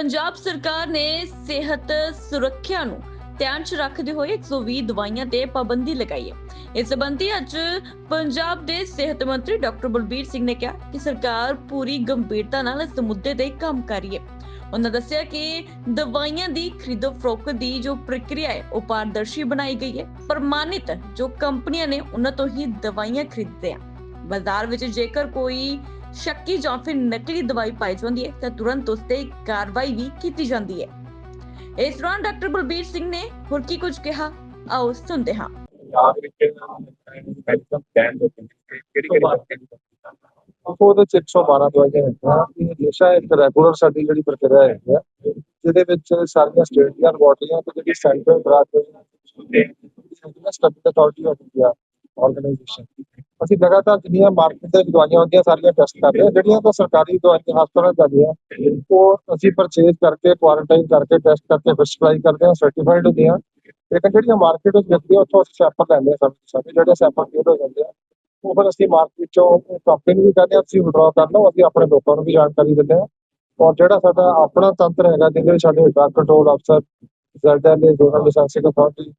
ਪੰਜਾਬ ਸਰਕਾਰ ਨੇ ਸਿਹਤ ਸੁਰੱਖਿਆ ਨੂੰ ਧਿਆਨ 'ਚ ਰੱਖਦੇ ਹੋਏ 120 ਦਵਾਈਆਂ ਤੇ ਪਾਬੰਦੀ ਲਗਾਈ ਹੈ। ਇਸ ਸੰਬੰਧੀ ਅੱਜ ਪੰਜਾਬ ਦੇ ਸਿਹਤ ਮੰਤਰੀ ਡਾਕਟਰ ਬਲਬੀਰ ਸਿੰਘ ਨੇ ਕਿਹਾ ਕਿ ਸਰਕਾਰ ਪੂਰੀ ਗੰਭੀਰਤਾ ਨਾਲ ਇਸ ਮੁੱਦੇ ਤੇ ਕੰਮ ਕਰ ਰਹੀ ਹੈ। ਉਹਨਾਂ ਦੱਸਿਆ ਕਿ ਦਵਾਈਆਂ ਦੀ ਖਰੀਦੋ ਫਰੋਖਤ ਦੀ ਜੋ ਪ੍ਰਕਿਰਿਆ ਹੈ, ਉਹ ਪਾਰਦਰਸ਼ੀ ਬਣਾਈ ਗਈ ਹੈ, ਪ੍ਰਮਾਣਿਤ ਜੋ ਕੰਪਨੀਆਂ ਨੇ ਉਹਨਾਂ ਤੋਂ ਹੀ ਦਵਾਈਆਂ ਖਰੀਦਦੇ ਆ। ਬਾਜ਼ਾਰ ਵਿੱਚ ਜੇਕਰ ਕੋਈ ਸ਼ੱਕੀ ਜਾਂ ਫਿਰ ਨਕਲੀ ਦਵਾਈ ਪਾਈ ਜਾਂਦੀ ਹੈ ਤਾਂ ਤੁਰੰਤ ਉਸ ਤੇ ਕਾਰਵਾਈ ਵੀ ਕੀਤੀ ਜਾਂਦੀ ਹੈ। ਇਸ ਦੌਰਾਨ ਡਾਕਟਰ ਬਲਬੀਰ ਸਿੰਘ ਨੇ ਹੋਰ ਕੀ ਕੁਝ ਕਿਹਾ? ਆਓ ਸੁਣਦੇ ਹਾਂ। ਉਹਦੇ ਚ 112 ਦਵਾਈਆਂ ਹੈਗੀਆਂ ਇਹ ਹਮੇਸ਼ਾ ਇੱਕ ਰੈਗੂਲਰ ਸਾਡੀ ਜਿਹੜੀ ਪ੍ਰਕਿਰਿਆ ਹੈਗੀ ਆ ਜਿਹਦੇ ਵਿੱਚ ਸਾਰੀਆਂ ਸਟੇਟ ਦੀਆਂ ਬੋਡੀਆਂ ਤੇ ਜਿਹੜੀ central drug stability authority of India organisation ਅਸੀਂ ਲਗਾਤਾਰ ਜਿੰਨੀਆਂ ਮਾਰਕੀਟ ਦੇ ਦਵਾਈਆਂ ਹੁੰਦੀਆਂ ਸਾਰੀਆਂ ਟੈਸਟ ਕਰਦੇ ਹਾਂ। ਜਿਹੜੀਆਂ ਤਾਂ ਸਰਕਾਰੀ ਦਵਾਈਆਂ ਹਸਪਤਾਲਾਂ ਜਾਂਦੀਆਂ ਉਹ ਅਸੀਂ ਪਰਚੇਜ਼ ਕਰਕੇ ਕੁਆਰੰਟਾਈਨ ਕਰਕੇ ਟੈਸਟ ਕਰਕੇ, ਫਿਰ ਸਪਲਾਈ ਕਰਦੇ ਹਾਂ ਸਰਟੀਫਾਈਡ ਹੁੰਦੀਆਂ ਲੇਕਿਨ ਜਿਹੜੀਆਂ ਮਾਰਕੀਟ ਵਿੱਚ ਵਿਕਦੀਆਂ, ਉੱਥੋਂ ਅਸੀਂ ਸੈਂਪਲ ਲੈਂਦੇ ਹਾਂ ਸਭ ਸਾਡੇ ਜਿਹੜੇ ਸੈਂਪਲ ਫੇਲ ਹੋ ਜਾਂਦੇ ਆ, ਉਹ ਫਿਰ ਅਸੀਂ ਮਾਰਕੀਟ ਚੋਂ ਕੰਪਨੀ ਨੂੰ ਵੀ ਕਹਿੰਦੇ ਹਾਂ, ਤੁਸੀਂ ਵਿਡਰਾ ਕਰ ਲਓ, ਅਸੀਂ ਆਪਣੇ ਲੋਕਾਂ ਨੂੰ ਵੀ ਜਾਣਕਾਰੀ ਦਿੰਦੇ ਹਾਂ। ਔਰ ਜਿਹੜਾ ਸਾਡਾ ਆਪਣਾ ਤੰਤਰ ਹੈਗਾ, ਜਿਹਦੇ ਵਿੱਚ ਸਾਡੇ ਡਰੱਗ ਕੰਟਰੋਲ ਅਫਸਰ Z L zonal licensing authority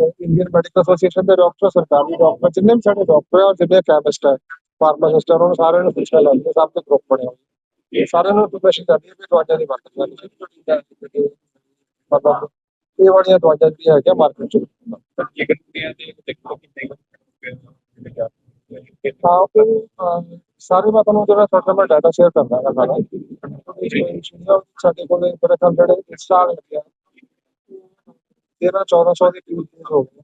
Indian medical association ਦੇ ਡਾਕਟਰ ਸਰਕਾਰੀ ਡਾਕਟਰ ਜਿੰਨੇ ਵੀ ਸਾਡੇ ਡਾਕਟਰ ਆ ਜਿੰਨੇ ਕੈਮਿਸਟ ਹੈ ਫਾਰਮਾਸਿਸਟ ਹੈ ਉਹਨਾਂ ਨੂੰ ਸਾਰਿਆਂ ਨੂੰ ਪੁੱਛਿਆ ਲੱਗਦਾ ਸਭ ਤੋਂ ਗਰੁੱਪ ਹੋਇਆ ਇਹ ਸਾਰਿਆਂ ਨੂੰ ਇਨਫੋਰਮੇਸ਼ਨ ਕਰਦੀ ਹੈ ਵੀ ਦਵਾਈਆਂ ਦੀ ਵਰਤੋਂ ਕਰਨੀ ਮਤਲਬ ਇਹ ਵਾਲੀਆਂ ਦਵਾਈਆਂ ਵੀ ਹੈਗੀਆਂ ਮਾਰਕੀਟ ਚ। ਦੀਆਂ ਦੇ ਦੇਖੋ ਕਿੰਨੇ ਅਹ, ਸਾਰੇ ਮੈਂ ਤੁਹਾਨੂੰ ਜਿਹੜਾ ਤੁਹਾਡਾ ਮੈਂ ਡਾਟਾ ਸ਼ੇਅਰ ਕਰਦਾ ਹਾਂ ਸਾਰਾ ਸਾਡੇ ਕੋਲ ਮੇਰੇ ਖਿਆਲ ਜਿਹੜੇ ਇੰਸਟਾਲ ਹੈਗੇ ਆ। 13 1400 ਦੇ ਕਰੀਬ use ਹੋ ਗਏ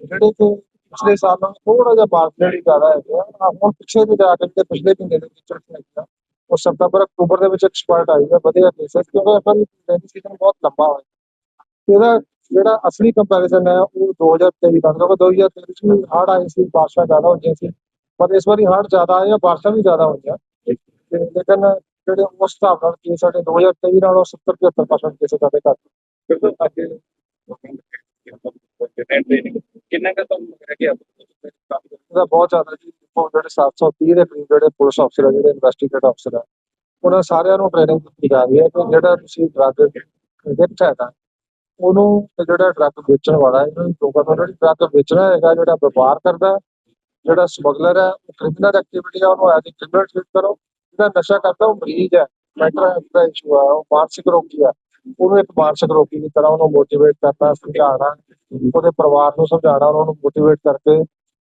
ਜਿਹੜੇ ਕਿ ਪਿਛਲੇ ਸਾਲ ਨਾਲੋਂ ਥੋੜਾ ਜਿਹਾ ਮਾਰਕੀਟ ਜ਼ਿਆਦਾ ਹੈਗਾ। ਆ ਹੁਣ ਪਿੱਛੇ ਦੇ ਜਾ ਕੇ ਜਿਹੜੇ ਪਿਛਲੇ ਮਹੀਨੇ ਦੇ ਵਿੱਚ ਹੈਗਾ ਉਹ ਸਤੰਬਰ, ਅਕਤੂਬਰ ਦੇ ਵਿੱਚ ਐਕਸਪਰਟ ਆਈ ਹੈ, ਵਧੀਆ ਕੇਸਸ ਕਿਉਂਕਿ ਫਿਰ ਰੇਨੀ ਸੀਜ਼ਨ ਬਹੁਤ ਲੰਬਾ ਹੋਇਆ। ਇਹਦਾ ਜਿਹੜਾ ਅਸਲੀ ਕੰਪੈਰੀਜ਼ਨ ਹੈ, ਉਹ 2023 ਦਾ ਕਿਉਂਕਿ 2023 ਚ ਵੀ ਹੜ੍ਹ ਆਏ ਸੀ, ਬਾਰਿਸ਼ਾਂ ਜ਼ਿਆਦਾ ਹੋਈਆਂ ਸੀ। ਪਰ ਇਸ ਵਾਰੀ ਹੜ੍ਹ ਜ਼ਿਆਦਾ ਆਏ ਆ, ਬਾਰਿਸ਼ਾਂ ਵੀ ਜ਼ਿਆਦਾ ਹੋਈਆਂ। ਲੇਕਿਨ ਜਿਹੜੇ ਉਸ ਹਿਸਾਬ ਨਾਲ ਕੇਸ ਸਾਡੇ 2023 ਨਾਲੋਂ 70 75% ਕੇਸ ਸਾਡੇ ਘੱਟ ਕਿਉਂਕਿ ਅੱਗੇ ਟ੍ਰੇਨਿੰਗ ਕਿੰਨਾ ਕੁ ਤੁਹਾਨੂੰ ਲੱਗ ਕਿ ਇਹਦਾ ਬਹੁਤ ਜ਼ਿਆਦਾ ਜੀ ਉਹ ਜਿਹੜੇ 730 ਦੇ ਕਰੀਬ ਜਿਹੜੇ ਪੁਲਿਸ ਅਫਸਰ ਆ ਜਿਹੜੇ ਇਨਵੈਸਟੀਗੇਟ ਅਫਸਰ ਆ ਉਹਨਾਂ ਸਾਰਿਆਂ ਨੂੰ ਟ੍ਰੇਨਿੰਗ ਦਿੱਤੀ ਜਾ ਰਹੀ ਹੈ ਕਿ ਜਿਹੜਾ ਤੁਸੀਂ ਡਰੱਗ ਐਡਿਕਟ ਹੈਗਾ ਉਹਨੂੰ ਤੇ ਜਿਹੜਾ ਡਰੱਗ ਵੇਚਣ ਵਾਲਾ ਹੈ, ਇਹਨੂੰ ਲੋਕਾਂ ਨੂੰ ਜਿਹੜੀ ਡਰੱਗ ਵੇਚਣਾ ਹੈਗਾ ਜਿਹੜਾ ਵਪਾਰ ਕਰਦਾ ਜਿਹੜਾ ਸਮਗਲਰ ਹੈ ਉਹ ਕ੍ਰਿਮੀਨਲ ਐਕਟੀਵਿਟੀ ਆ ਉਹਨੂੰ ਐਜ਼ ਕ੍ਰਿਮੀਨਲ ਟ੍ਰੀਟ ਕਰੋ ਜਿਹੜਾ ਨਸ਼ਾ ਕਰਦਾ ਉਹ ਮਰੀਜ਼ ਹੈ ਮੈਂਟਲ ਹੈਲਥ ਦਾ ਇਸ਼ੂ ਆ ਉਹ ਮਾਨਸਿਕ ਰੋਗੀ ਆ ਉਹਨੂੰ ਇੱਕ ਮਾਨਸਿਕ ਰੋਗੀ ਦੀ ਤਰ੍ਹਾਂ ਉਹਨੂੰ ਮੋਟੀਵੇਟ ਕਰਨਾ, ਸਮਝਾਉਣਾ, ਉਹਦੇ ਪਰਿਵਾਰ ਨੂੰ ਸਮਝਾਉਣਾ, ਉਹਨਾਂ ਨੂੰ ਮੋਟੀਵੇਟ ਕਰਕੇ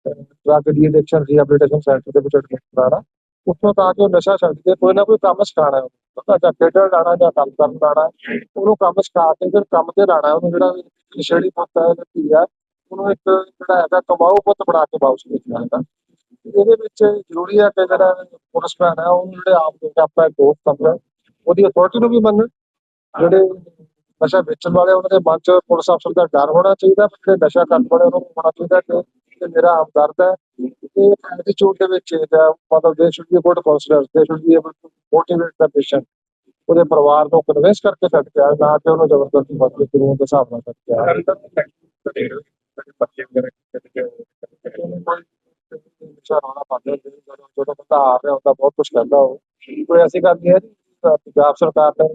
ਡਰੱਗ ਡੀ ਰੀਹੈਬਿਲਿਟੇਸ਼ਨ ਸੈਂਟਰ ਦੇ ਵਿੱਚ ਐਡਮਿਟ ਕਰਾਉਣਾ। ਉੱਥੋਂ ਤਾਂ ਕਿ ਉਹ ਨਸ਼ਾ ਛੱਡ ਕੇ ਕੋਈ ਨਾ ਕੋਈ ਕੰਮ ਸਿਖਾਉਣਾ ਹੈ ਉਹਨੂੰ। ਜਾਂ ਖੇਡਣ ਲਾਣਾ ਜਾਂ ਕੰਮ ਕਰਨ ਲਾਣਾ ਉਹਨੂੰ ਕੰਮ ਸਿਖਾ ਕੇ ਫਿਰ ਕੰਮ ਤੇ ਲਾਣਾ ਉਹਨੂੰ ਜਿਹੜਾ ਨਸ਼ੇੜੀ ਪੁੱਤ ਹੈ, ਜਾਂ ਧੀ ਹੈ, ਉਹਨੂੰ ਇੱਕ ਜਿਹੜਾ ਹੈਗਾ ਕਮਾਊ ਪੁੱਤ ਬਣਾ ਕੇ ਵਾਪਸ ਭੇਜਣਾ ਹੈਗਾ। ਇਹਦੇ ਵਿੱਚ ਜ਼ਰੂਰੀ ਹੈ ਕਿ ਜਿਹੜਾ ਪੁਲਿਸਮੈਨ ਹੈ, ਉਹਨੂੰ ਜਿਹੜੇ ਆਮ ਲੋਕ ਆਪਣਾ ਦੋਸਤ ਸਮਝਣ ਉਹਦੀ ਅਥਾਰਟੀ ਨੂੰ ਵੀ ਮੰਨਣ ਜਿਹੜੇ ਨਸ਼ਾ ਵੇਚਣ ਵਾਲੇ ਉਹਨਾਂ ਦੇ ਮਨ 'ਚ ਪੁਲਿਸ ਅਫਸਰ ਦਾ ਡਰ ਹੋਣਾ ਚਾਹੀਦਾ ਜਿਹੜੇ ਨਸ਼ਾ ਕਰਨ ਵਾਲੇ ਉਹਨਾਂ ਨੂੰ ਹੋਣਾ ਚਾਹੀਦਾ ਕਿ ਇਹ ਮੇਰਾ ਹਮਦਰਦ ਹੈ। ਇਹ ਐਟੀਟਿਊਡ ਦੇ ਵਿੱਚ ਇਹਦਾ ਮਤਲਬ they should be good counsellor they should be able to motivate the patient ਉਹਦੇ ਪਰਿਵਾਰ ਨੂੰ ਕਨਵਿੰਸ ਕਰਕੇ ਛੱਡ ਕੇ ਆਏ ਨਾ ਕਿ ਉਹਨੂੰ ਜ਼ਬਰਦਸਤੀ ਫੜ ਕੇ ਕਾਨੂੰਨ ਦੇ ਹਿਸਾਬ ਨਾਲ ਛੱਡ ਕੇ ਵਗੈਰਾ ਵਿਚਾਰਾਣਾ ਪਾਉਂਦੇ ਜਦੋਂ ਜਦੋਂ ਬੰਦਾ ਆ ਰਿਹਾ ਹੁੰਦਾ ਬਹੁਤ ਕੁਝ ਕਹਿੰਦਾ ਉਹ। ਕੋਈ ਐਸੀ ਗੱਲ ਨਹੀਂ ਹੈ ਜੀ ਪੰਜਾਬ ਸਰਕਾਰ ਨੇ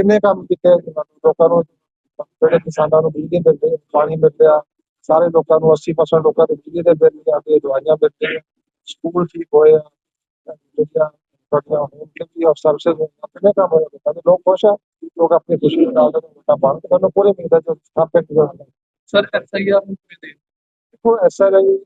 ਕਿੰਨੇ ਕੰਮ ਕੀਤੇ ਆ ਜੀ, ਮਤਲਬ ਲੋਕਾਂ ਨੂੰ ਜਿਹੜੇ ਕਿਸਾਨਾਂ ਨੂੰ ਬਿਜਲੀ ਮਿਲਦੇ ਪਾਣੀ ਮਿਲ ਰਿਹਾ ਸਾਰੇ ਲੋਕਾਂ ਨੂੰ 80% ਲੋਕਾਂ ਦੇ ਬਿਜਲੀ ਦੇ ਬਿੱਲ ਨਹੀਂ ਆਉਂਦੇ ਦਵਾਈਆਂ ਮਿਲਦੀਆਂ ਸਕੂਲ ਠੀਕ ਹੋਏ ਆ ਜਿਹੜੀਆਂ ਤੁਹਾਡੀਆਂ ਹੋਮ ਡਿਲੀਵਰੀ ਆਫ ਸਰਵਿਸਿਜ਼ ਕਿੰਨੇ ਕੰਮ ਹੋਏ ਲੋਕਾਂ ਦੇ? ਲੋਕ ਖੁਸ਼ ਆ? ਲੋਕ ਆਪਣੀ ਖੁਸ਼ੀ ਨਾਲ ਦੇ ਵੋਟਾਂ ਪਾਉਣ ਤੇ ਮੈਨੂੰ ਪੂਰੇ ਉਮੀਦ ਹੈ ਜੋ ਸਥਾਪਿਤ ਕੀਤਾ ਸਰ ਐਸਆਈਆਰ ਨੂੰ ਕਿਵੇਂ ਦੇ ਦੇਖੋ ਐਸਐਲਆਈ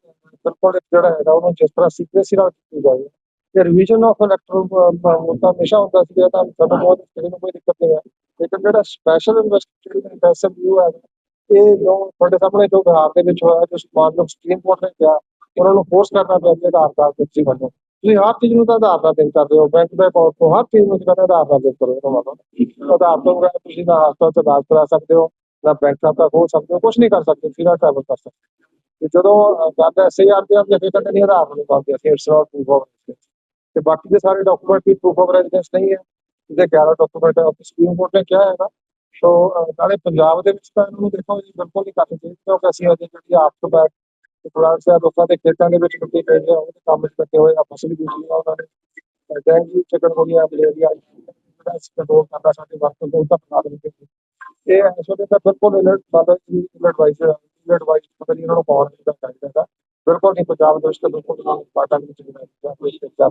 ਬਿਲਕੁਲ ਜਿਹੜਾ ਹੈਗਾ ਉਹਨੂੰ ਜਿਸ ਤਰ੍ਹਾਂ ਸੀਕ੍ਰੇਸੀ ਨਾਲ ਕੀਤੀ ਜਾਏ ਤੇ ਰਿਵੀਜ਼ਨ ਆਫ ਇਲੈਕਟਰਲ ਤਾਂ ਹਮੇਸ਼ਾ ਹੁੰਦਾ ਸੀ ਤਾਂ ਸਾਨੂੰ ਬਹੁਤ ਕਿਸੇ ਨੂੰ ਕੋਈ ਦਿੱਕਤ ਨਹੀਂ ਹੈ। ਲੇਕਿਨ ਜਿਹੜਾ ਸਪੈਸ਼ਲ ਇਨਵੈਸਟੀਗੇਟਿਵ ਇੰਟੈਂਸਿਵ ਹੈ, ਇਹ ਜੋ ਤੁਹਾਡੇ ਸਾਹਮਣੇ ਜੋ ਬਿਹਾਰ ਦੇ ਵਿੱਚ ਹੋਇਆ, ਜੋ ਸਮਾਜ ਨੂੰ ਸੁਪਰੀਮ ਕੋਰਟ ਨੇ ਕਿਹਾ, ਉਹਨਾਂ ਨੂੰ ਫੋਰਸ ਕਰਨਾ ਪਿਆ ਕਿ ਆਧਾਰ ਕਾਰਡ ਤੇ ਤੁਸੀਂ ਬਣੋ। ਤੁਸੀਂ ਹਰ ਚੀਜ਼ ਨੂੰ ਤਾਂ ਆਧਾਰ ਨਾਲ ਲਿੰਕ ਕਰਦੇ ਹੋ ਬੈਂਕ ਦੇ ਅਕਾਊਂਟ ਤੋਂ ਹਰ ਚੀਜ਼ ਨੂੰ ਤੁਸੀਂ ਆਧਾਰ ਨਾਲ ਲਿੰਕ ਕਰੋ ਇਹਦਾ ਮਤਲਬ ਆਧਾਰ ਤੋਂ ਬਗੈਰ ਤੁਸੀਂ ਨਾ ਹਸਪਤਾਲ ਚ ਇਲਾਜ ਕਰਾ ਸਕਦੇ ਹੋ, ਨਾ ਬੈਂਕ ਖਾਤਾ ਖੋਲ ਸਕਦੇ ਹੋ ਕੁਝ ਨਹੀਂ ਕਰ ਸਕਦੇ ਤੁਸੀਂ ਟਰੈਵਲ ਕਰ ਸਕਦੇ। ਤੇ ਜਦੋਂ ਗੱਲ ਐਸਆਈਆਰ ਤੇ ਆਉਂਦੀ ਹੈ ਫਿਰ ਕਹਿੰਦੇ ਨਹੀਂ ਆਧਾਰ ਨਹੀਂ ਪਾਉਂਦੇ ਅਸੀਂ ਇਟਸ ਨਾਟ ਪ੍ਰੂਫ ਆਫ ਤੇ ਬਾਕੀ ਦੇ ਸਾਰੇ ਡਾਕੂਮੈਂਟ ਵੀ ਪ੍ਰੂਫ ਆਫ ਰੈਜ਼ੀਡੈਂਸ ਨਹੀਂ ਹੈ। ਇਹਦੇ 11 ਡਾਕੂਮੈਂਟ ਸੁਪਰੀਮ ਕੋਰਟ ਨੇ ਕਿਹਾ ਹੈਗਾ ਸੋ ਨਾਲੇ ਪੰਜਾਬ ਦੇ ਵਿੱਚ ਤਾਂ ਇਹਨਾਂ ਨੂੰ ਦੇਖੋ ਜੀ, ਬਿਲਕੁਲ ਨਹੀਂ ਕਰਨੀ ਚਾਹੀਦੀ ਕਿਉਂਕਿ ਅਸੀਂ ਅਜੇ ਜਿਹੜੀ ਆਪ ਤੋਂ ਬੈਕ ਪਲਾਂਟਸ ਆ ਲੋਕਾਂ ਦੇ ਖੇਤਾਂ ਦੇ ਵਿੱਚ ਮਿੱਟੀ ਪੈ ਗਿਆ ਉਹਦੇ ਕੰਮ 'ਚ ਹੋਏ ਆ ਫਸਲ ਬੀਜੀ ਉਹਨਾਂ ਨੇ ਡੈਂਗੀ ਚਿਕਨ ਹੋ ਗਿਆ ਮਲੇਰੀਆ ਜਿਹੜਾ ਕੰਟਰੋਲ ਕਰਦਾ ਸਾਡੇ ਵਰਕ ਨੂੰ ਤਾਂ ਬਣਾ ਦੇਣਗੇ ਇਹ ਇਸ ਤਾਂ ਬਿਲਕੁਲ ਇਲਟ ਸਾਡਾ ਜੀ ਐਡਵਾਈਸ ਐਡਵਾਈਸ ਪਤਾ ਨਹੀਂ ਇਹਨਾਂ ਨੂੰ ਪਾਉਣ ਦਾ ਚਾਹੀਦਾ ਬਿਲਕੁਲ ਨਹੀਂ, ਪੰਜਾਬ ਦੇ ਵਿੱਚ ਤਾਂ ਬਿਲਕੁਲ ਪਾਟਾ ਵਿੱਚ ਜਿਹੜਾ ਕੋਈ ਚੱਲ